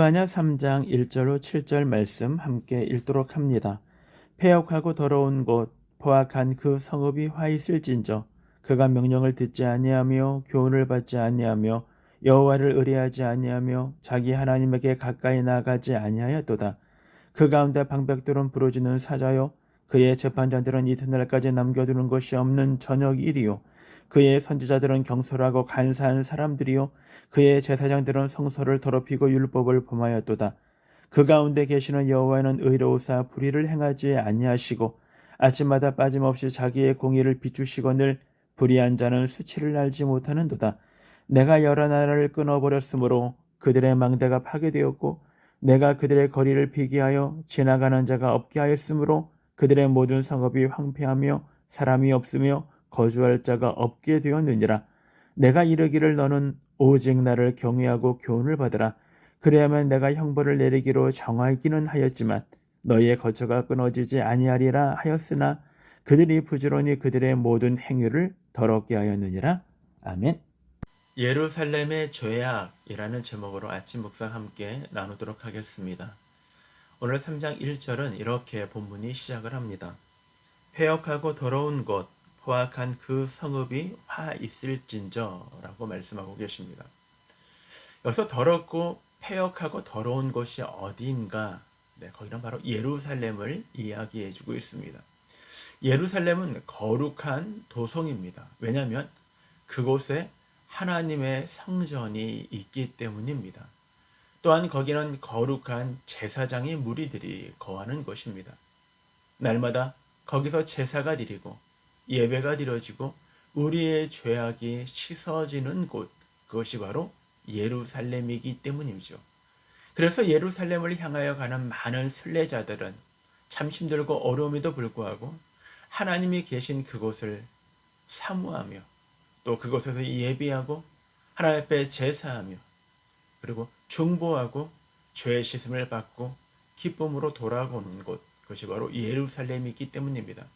스바냐 3장 1절로 7절 말씀 함께 읽도록 합니다. 폐역하고 더러운 곳 포악한 그 성읍이 화 있을진저 그가 명령을 듣지 아니하며 교훈을 받지 아니하며 여호와를 의뢰하지 아니하며 자기 하나님에게 가까이 나가지 아니하였도다. 그 가운데 방백들은 부르짖는 사자요 그의 재판자들은 이튿날까지 남겨두는 것이 없는 저녁 일이요 그의 선지자들은 경솔하고 간사한 사람들이요 그의 제사장들은 성소를 더럽히고 율법을 범하였도다. 그 가운데 계시는 여호와는 의로우사 불의를 행하지 아니하시고 아침마다 빠짐없이 자기의 공의를 비추시거늘 불의한 자는 수치를 알지 못하는도다. 내가 여러 나라를 끊어버렸으므로 그들의 망대가 파괴되었고 내가 그들의 거리를 비기하여 지나가는 자가 없게 하였으므로 그들의 모든 성읍이 황폐하며 사람이 없으며 거주할 자가 없게 되었느니라. 내가 이르기를 너는 오직 나를 경외하고 교훈을 받으라. 그래야만 내가 형벌을 내리기로 정하기는 하였지만 너희의 거처가 끊어지지 아니하리라 하였으나 그들이 부지런히 그들의 모든 행위를 더럽게 하였느니라. 아멘. 예루살렘의 죄악이라는 제목으로 아침 묵상 함께 나누도록 하겠습니다. 오늘 3장 1절은 이렇게 본문이 시작을 합니다. 폐역하고 더러운 곳 포악한 그 성읍이 화 있을진저라고 말씀하고 계십니다. 여기서 더럽고 폐역하고 더러운 곳이 어디인가? 네, 거기는 바로 예루살렘을 이야기해 주고 있습니다. 예루살렘은 거룩한 도성입니다. 왜냐하면 그곳에 하나님의 성전이 있기 때문입니다. 또한 거기는 거룩한 제사장의 무리들이 거하는 곳입니다. 날마다 거기서 제사가 드리고 예배가 드려지고 우리의 죄악이 씻어지는 곳 그것이 바로 예루살렘이기 때문이죠. 그래서 예루살렘을 향하여 가는 많은 순례자들은 참 힘들고 어려움에도 불구하고 하나님이 계신 그곳을 사모하며 또 그곳에서 예비하고 하나님 앞에 제사하며 그리고 중보하고 죄 씻음을 받고 기쁨으로 돌아오는 곳 그것이 바로 예루살렘이기 때문입니다.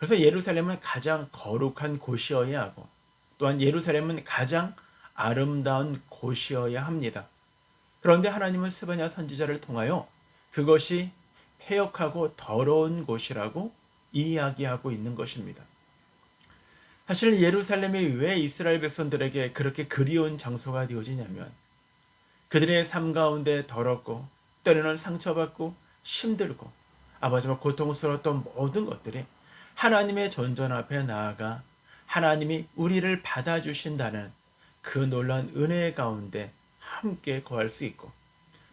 그래서 예루살렘은 가장 거룩한 곳이어야 하고 또한 예루살렘은 가장 아름다운 곳이어야 합니다. 그런데 하나님은 스바냐 선지자를 통하여 그것이 폐역하고 더러운 곳이라고 이야기하고 있는 것입니다. 사실 예루살렘이 왜 이스라엘 백성들에게 그렇게 그리운 장소가 되어지냐면 그들의 삶 가운데 더럽고 때로는 상처받고 힘들고 아버지와 고통스러웠던 모든 것들이 하나님의 전전 앞에 나아가 하나님이 우리를 받아주신다는 그 놀라운 은혜 가운데 함께 거할 수 있고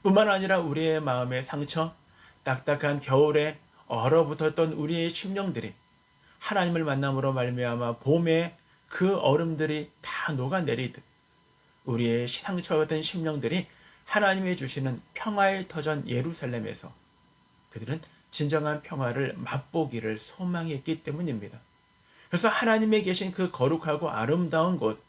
뿐만 아니라 우리의 마음의 상처, 딱딱한 겨울에 얼어붙었던 우리의 심령들이 하나님을 만남으로 말미암아 봄에 그 얼음들이 다 녹아내리듯 우리의 상처 같은 심령들이 하나님이 주시는 평화의 터전 예루살렘에서 그들은 진정한 평화를 맛보기를 소망했기 때문입니다. 그래서 하나님의 계신 그 거룩하고 아름다운 곳,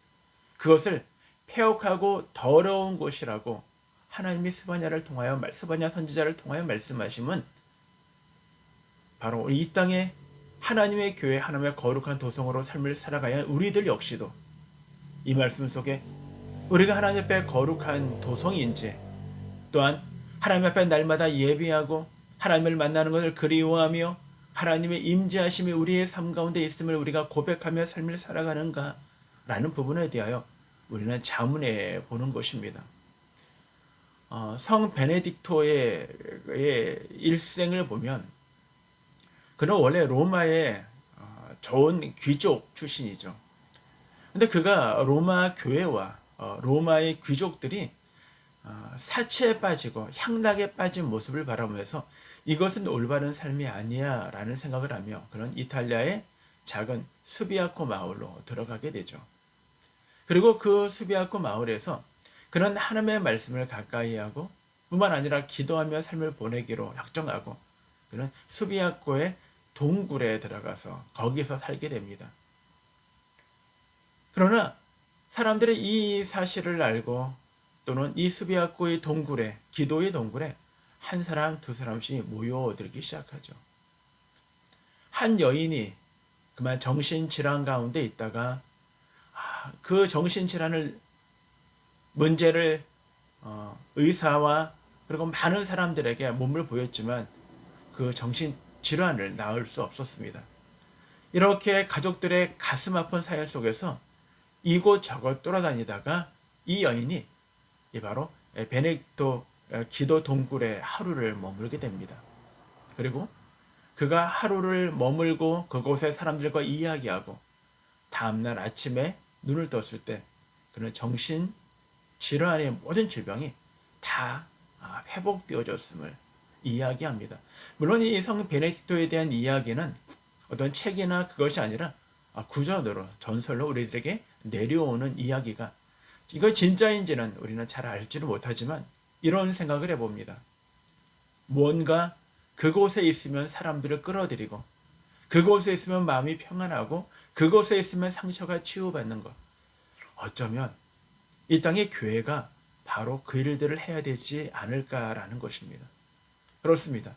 그것을 폐역하고 더러운 곳이라고 하나님이 스바냐를 통하여 스바냐 선지자를 통하여 말씀하심은 바로 이 땅에 하나님의 교회 하나님의 거룩한 도성으로 삶을 살아가야 우리들 역시도 이 말씀 속에 우리가 하나님 앞에 거룩한 도성인지 또한 하나님 앞에 날마다 예비하고 하나님을 만나는 것을 그리워하며 하나님의 임재하심이 우리의 삶 가운데 있음을 우리가 고백하며 삶을 살아가는가라는 부분에 대하여 우리는 자문해 보는 것입니다. 어, 성 베네딕토의 일생을 보면 그는 원래 로마의 어, 좋은 귀족 출신이죠. 근데 그가 로마 교회와 어, 로마의 귀족들이 어, 사치에 빠지고 향락에 빠진 모습을 바라보면서 이것은 올바른 삶이 아니야 라는 생각을 하며 그런 이탈리아의 작은 수비아코 마을로 들어가게 되죠. 그리고 그 수비아코 마을에서 그런 하나님의 말씀을 가까이 하고 뿐만 아니라 기도하며 삶을 보내기로 약정하고 그런 수비아코의 동굴에 들어가서 거기서 살게 됩니다. 그러나 사람들이 이 사실을 알고 또는 이 수비아코의 동굴에 기도의 동굴에 한 사람 두 사람씩 모여들기 시작하죠. 한 여인이 그만 정신질환 가운데 있다가 아, 그 정신질환을 문제를 어, 의사와 그리고 많은 사람들에게 몸을 보였지만 그 정신 질환을 나을 수 없었습니다. 이렇게 가족들의 가슴 아픈 사연 속에서 이곳저곳 돌아다니다가 이 여인이 이 바로 베네딕토 기도 동굴에 하루를 머물게 됩니다. 그리고 그가 하루를 머물고 그곳의 사람들과 이야기하고 다음날 아침에 눈을 떴을 때 그는 정신 질환의 모든 질병이 다 아, 회복되어졌음을 이야기합니다. 물론 이 성 베네딕토에 대한 이야기는 어떤 책이나 그것이 아니라 아, 구전으로 전설로 우리들에게 내려오는 이야기가 이거 진짜인지는 우리는 잘 알지를 못하지만 이런 생각을 해봅니다. 뭔가 그곳에 있으면 사람들을 끌어들이고 그곳에 있으면 마음이 평안하고 그곳에 있으면 상처가 치유받는 것. 어쩌면 이 땅의 교회가 바로 그 일들을 해야 되지 않을까라는 것입니다. 그렇습니다.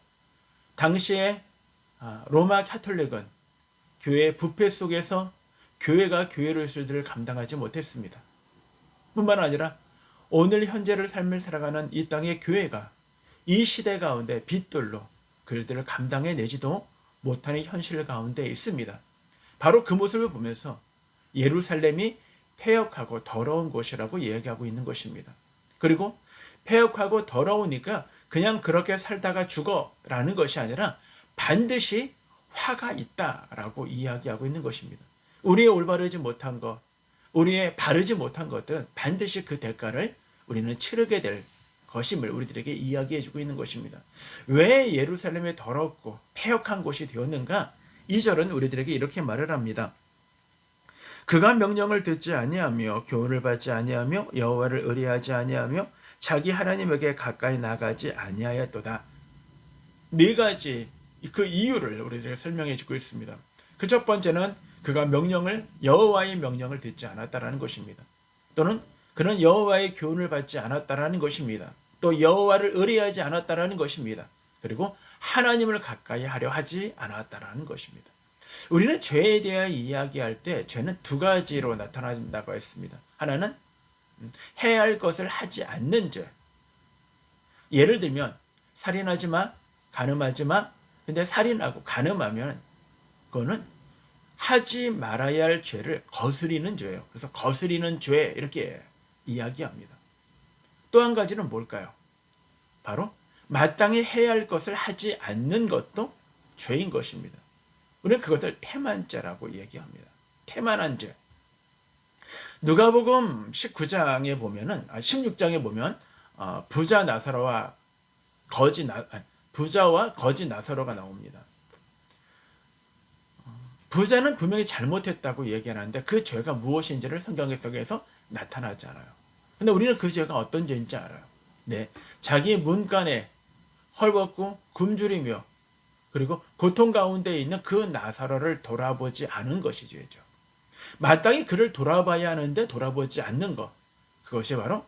당시에 아, 로마 카톨릭은 교회 부패 속에서 교회가 일들을 감당하지 못했습니다. 뿐만 아니라 오늘 현재를 삶을 살아가는 이 땅의 교회가 이 시대 가운데 빛들로 그들을 감당해 내지도 못하는 현실 가운데 있습니다. 바로 그 모습을 보면서 예루살렘이 폐역하고 더러운 곳이라고 이야기하고 있는 것입니다. 그리고 폐역하고 더러우니까 그냥 그렇게 살다가 죽어라는 것이 아니라 반드시 화가 있다라고 이야기하고 있는 것입니다. 우리의 올바르지 못한 것, 우리의 바르지 못한 것들은 반드시 그 대가를 우리는 치르게 될 것임을 우리들에게 이야기해 주고 있는 것입니다. 왜 예루살렘에 더럽고 폐역한 곳이 되었는가? 2절은 우리들에게 이렇게 말을 합니다. 그가 명령을 듣지 아니하며 교훈을 받지 아니하며 여호와를 의뢰하지 아니하며 자기 하나님에게 가까이 나가지 아니하였도다. 네 가지 그 이유를 우리들에게 설명해 주고 있습니다. 그 첫 번째는 그가 명령을 여호와의 명령을 듣지 않았다라는 것입니다. 또는 그는 여호와의 교훈을 받지 않았다라는 것입니다. 또 여호와를 의뢰하지 않았다라는 것입니다. 그리고 하나님을 가까이 하려 하지 않았다라는 것입니다. 우리는 죄에 대해 이야기할 때 죄는 두 가지로 나타난다고 했습니다. 하나는 해야 할 것을 하지 않는 죄. 예를 들면 살인하지 마, 간음하지 마. 근데 살인하고 간음하면 그거는 하지 말아야 할 죄를 거스리는 죄예요. 그래서 거스리는 죄 이렇게 이야기합니다. 또 한 가지는 뭘까요? 바로 마땅히 해야 할 것을 하지 않는 것도 죄인 것입니다. 우리는 그것을 태만죄라고 얘기합니다. 태만한 죄. 누가복음 19장에 보면은 아 16장에 보면 어, 부자 나사로와 거지 나 부자와 거지 나사로가 나옵니다. 부자는 분명히 잘못했다고 얘기하는데 그 죄가 무엇인지를 성경 속에서 나타나지 않아요. 근데 우리는 그 죄가 어떤 죄인지 알아요. 네. 자기 문간에 헐벗고 굶주리며 그리고 고통 가운데 있는 그 나사로를 돌아보지 않은 것이 죄죠. 마땅히 그를 돌아봐야 하는데 돌아보지 않는 것. 그것이 바로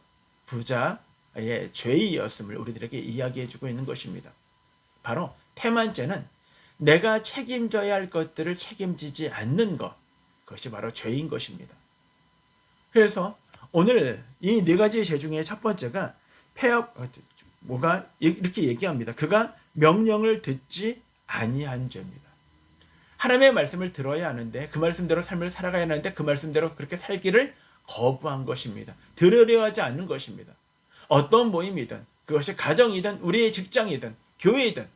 부자의 죄이었음을 우리들에게 이야기해 주고 있는 것입니다. 바로 태만죄는 내가 책임져야 할 것들을 책임지지 않는 것. 그것이 바로 죄인 것입니다. 그래서 오늘 이 네 가지 죄 중에 첫 번째가 폐업, 어, 뭐가 이렇게 얘기합니다. 그가 명령을 듣지 아니한 죄입니다. 하나님의 말씀을 들어야 하는데 그 말씀대로 삶을 살아가야 하는데 그 말씀대로 그렇게 살기를 거부한 것입니다. 들으려 하지 않는 것입니다. 어떤 모임이든 그것이 가정이든 우리의 직장이든 교회이든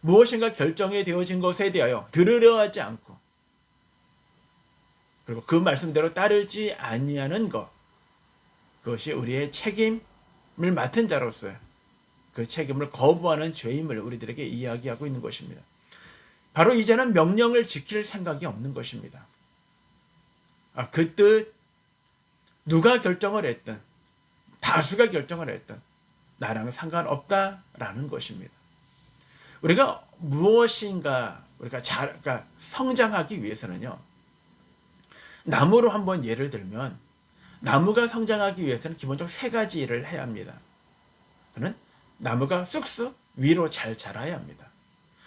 무엇인가 결정이 되어진 것에 대하여 들으려 하지 않고 그리고 그 말씀대로 따르지 아니하는 것 그것이 우리의 책임을 맡은 자로서의 그 책임을 거부하는 죄임을 우리들에게 이야기하고 있는 것입니다. 바로 이제는 명령을 지킬 생각이 없는 것입니다. 아, 그 뜻, 누가 결정을 했든, 다수가 결정을 했든, 나랑 상관없다라는 것입니다. 우리가 무엇인가, 우리가 잘, 그러니까 성장하기 위해서는요, 나무로 한번 예를 들면, 나무가 성장하기 위해서는 기본적으로 세 가지 일을 해야 합니다. 그는 나무가 쑥쑥 위로 잘 자라야 합니다.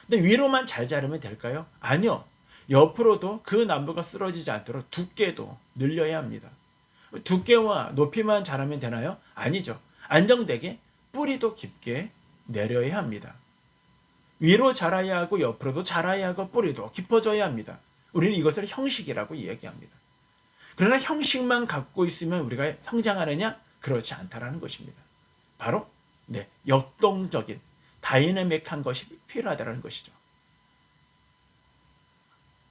근데 위로만 잘 자르면 될까요? 아니요. 옆으로도 그 나무가 쓰러지지 않도록 두께도 늘려야 합니다. 두께와 높이만 자라면 되나요? 아니죠. 안정되게 뿌리도 깊게 내려야 합니다. 위로 자라야 하고 옆으로도 자라야 하고 뿌리도 깊어져야 합니다. 우리는 이것을 형식이라고 이야기합니다. 그러나 형식만 갖고 있으면 우리가 성장하느냐? 그렇지 않다라는 것입니다. 바로 네, 역동적인 다이내믹한 것이 필요하다는 것이죠.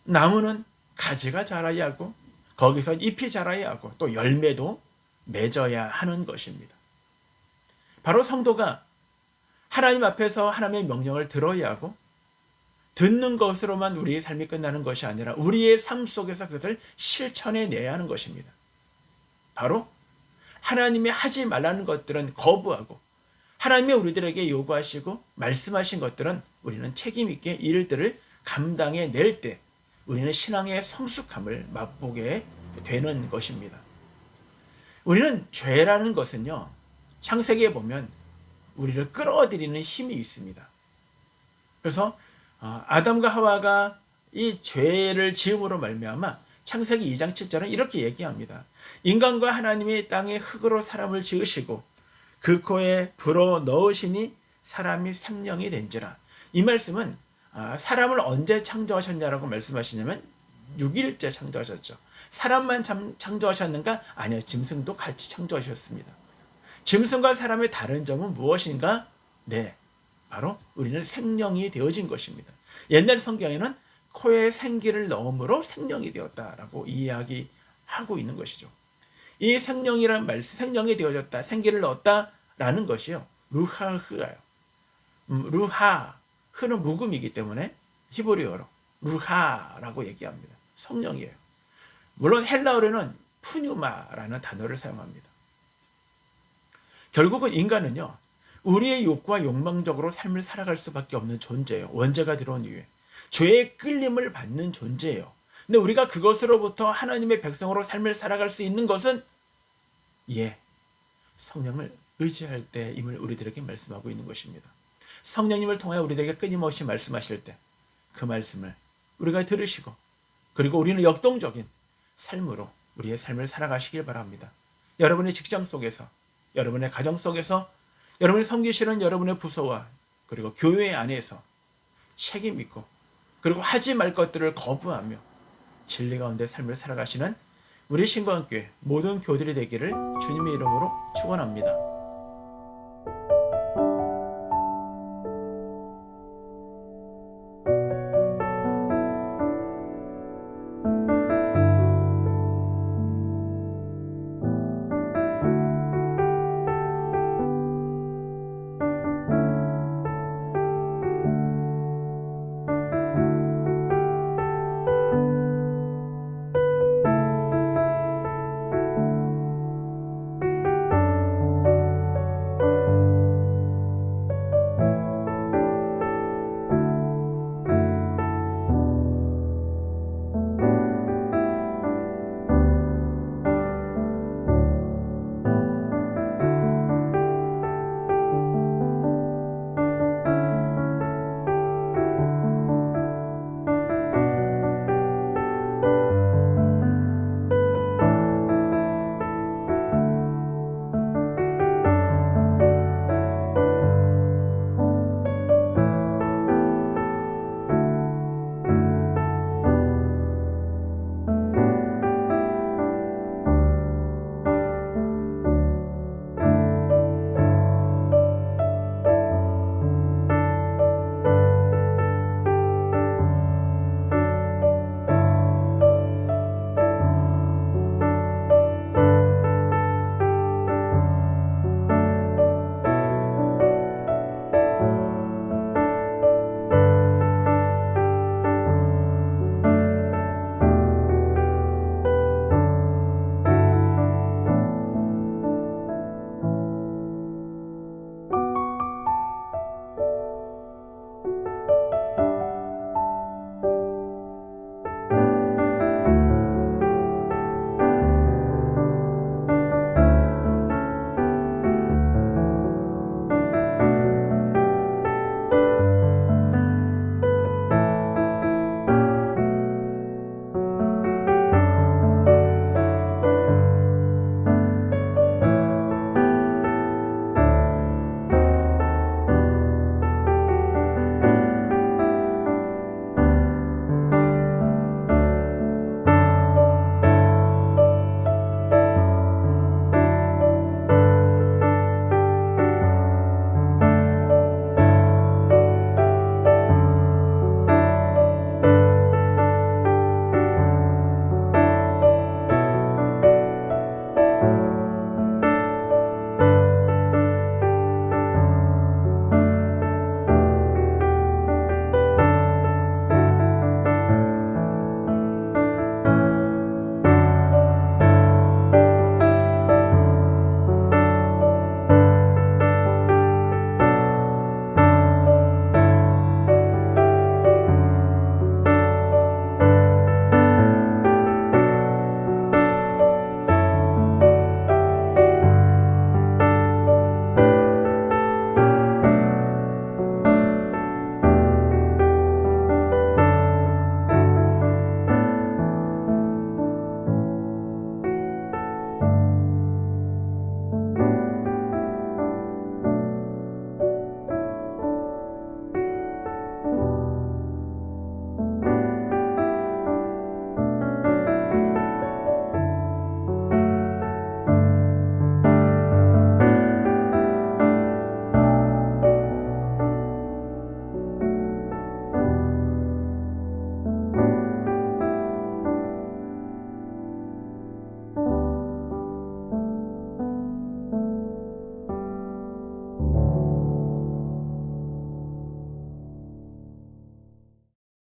나무는 가지가 자라야 하고 거기서 잎이 자라야 하고 또 열매도 맺어야 하는 것입니다. 바로 성도가 하나님 앞에서 하나님의 명령을 들어야 하고 듣는 것으로만 우리의 삶이 끝나는 것이 아니라 우리의 삶 속에서 그것을 실천해 내야 하는 것입니다. 바로 하나님이 하지 말라는 것들은 거부하고 하나님이 우리들에게 요구하시고 말씀하신 것들은 우리는 책임 있게 일들을 감당해 낼 때 우리는 신앙의 성숙함을 맛보게 되는 것입니다. 우리는 죄라는 것은요. 창세기에 보면 우리를 끌어들이는 힘이 있습니다. 그래서 어, 아담과 하와가 이 죄를 지음으로 말미암아 창세기 2장 7절은 이렇게 얘기합니다. 인간과 하나님이 땅에 흙으로 사람을 지으시고 그 코에 불어 넣으시니 사람이 생명이 된지라. 이 말씀은 아, 사람을 언제 창조하셨냐라고 말씀하시냐면 6일째 창조하셨죠. 사람만 창조하셨는가? 아니요. 짐승도 같이 창조하셨습니다. 짐승과 사람의 다른 점은 무엇인가? 네. 바로 우리는 생명이 되어진 것입니다. 옛날 성경에는 코에 생기를 넣음으로 생명이 되었다라고 이야기하고 있는 것이죠. 이 생명이란 말씀, 생명이 되어졌다, 생기를 넣었다라는 것이요. 루하흐가요. 음, 루하, 흐는 묵음이기 때문에 히브리어로 루하라고 얘기합니다. 성령이에요. 물론 헬라어로는 푸뉴마라는 단어를 사용합니다. 결국은 인간은요, 우리의 욕구와 욕망적으로 삶을 살아갈 수밖에 없는 존재예요. 원죄가 들어온 이후에. 죄의 끌림을 받는 존재예요. 근데 우리가 그것으로부터 하나님의 백성으로 삶을 살아갈 수 있는 것은 예, 성령을 의지할 때임을 우리들에게 말씀하고 있는 것입니다. 성령님을 통해 우리들에게 끊임없이 말씀하실 때 그 말씀을 우리가 들으시고 그리고 우리는 역동적인 삶으로 우리의 삶을 살아가시길 바랍니다. 여러분의 직장 속에서 여러분의 가정 속에서 여러분이 섬기시는 여러분의 부서와 그리고 교회 안에서 책임 있고 그리고 하지 말 것들을 거부하며 진리 가운데 삶을 살아가시는 우리 신과함교회 모든 교들이 되기를 주님의 이름으로 축원합니다.